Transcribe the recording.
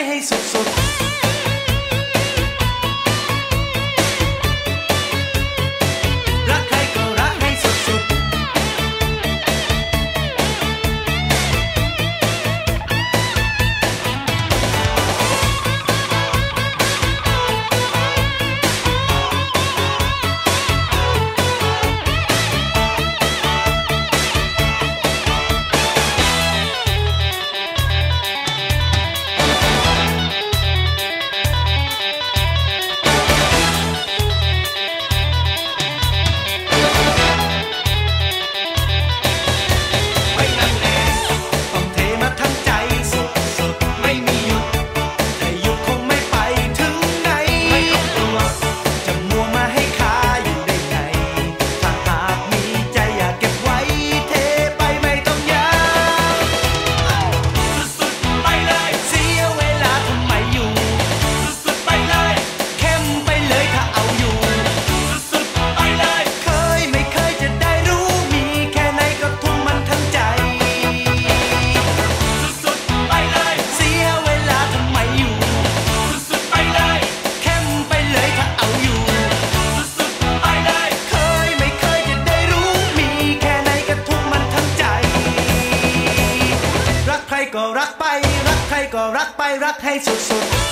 I hate so so. รักไปรักให้สุดๆ